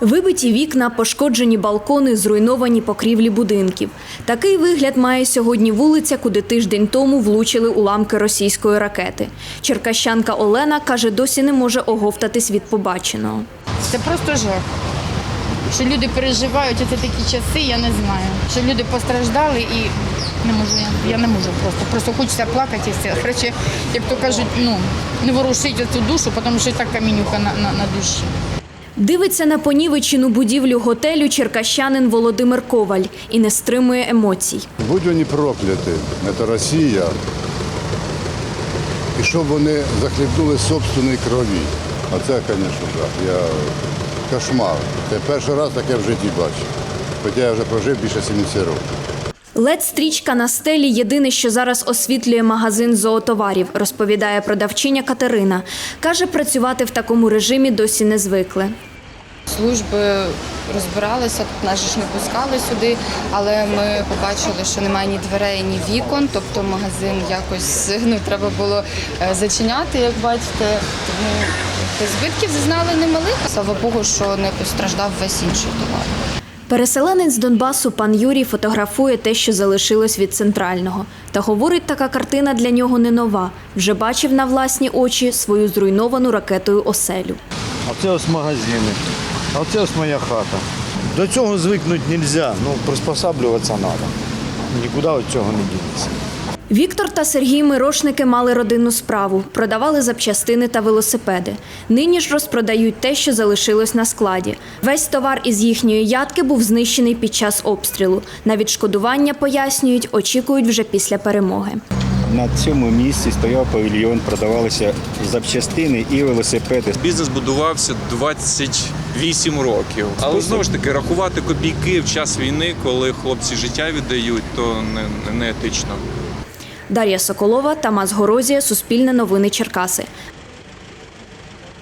Вибиті вікна, пошкоджені балкони, зруйновані покрівлі будинків. Такий вигляд має сьогодні вулиця, куди тиждень тому влучили уламки російської ракети. Черкащанка Олена каже, досі не може оговтатись від побаченого. Це просто жах. Що люди переживають, це такі часи, я не знаю. Що люди постраждали і не можу, я, я не можу просто. Просто хочеться плакати і все. Короче, як то кажуть, ну, не ворушити цю душу, тому що і так камінюка на, на, на душі. Дивиться на понівечену будівлю готелю черкащанин Володимир Коваль і не стримує емоцій. Будь вони прокляті, це Росія. І щоб вони захлібнули собственної крові. А це, звісно, жах. Я кошмар. Це перший раз таке в житті бачу. Хоча я вже прожив більше 70 років. Лед-стрічка на стелі єдине, що зараз освітлює магазин зоотоварів, розповідає продавчиня Катерина. Каже, працювати в такому режимі досі не звикли. Служби розбиралися, тут нас ж не пускали сюди, але ми побачили, що немає ні дверей, ні вікон, тобто магазин якось ну, треба було е, зачиняти, як бачите. Тому збитків зазнали немалих. Слава Богу, що не постраждав весь інший товар. Переселенець з Донбасу пан Юрій фотографує те, що залишилось від центрального. Та говорить, така картина для нього не нова. Вже бачив на власні очі свою зруйновану ракетою оселю. А це ось магазини, а це ось моя хата. До цього звикнути не можна, ну приспосаблюватися треба. Нікуди від цього не дінеться. Віктор та Сергій Мирошники мали родинну справу, продавали запчастини та велосипеди. Нині ж розпродають те, що залишилось на складі. Весь товар із їхньої ядки був знищений під час обстрілу. На відшкодування пояснюють, очікують вже після перемоги. На цьому місці стояв павільйон, продавалися запчастини і велосипеди. Бізнес будувався 28 років. Але знову ж таки, рахувати копійки в час війни, коли хлопці життя віддають, то не, не етично. Дар'я Соколова, Тамас Горозія, Суспільне новини Черкаси.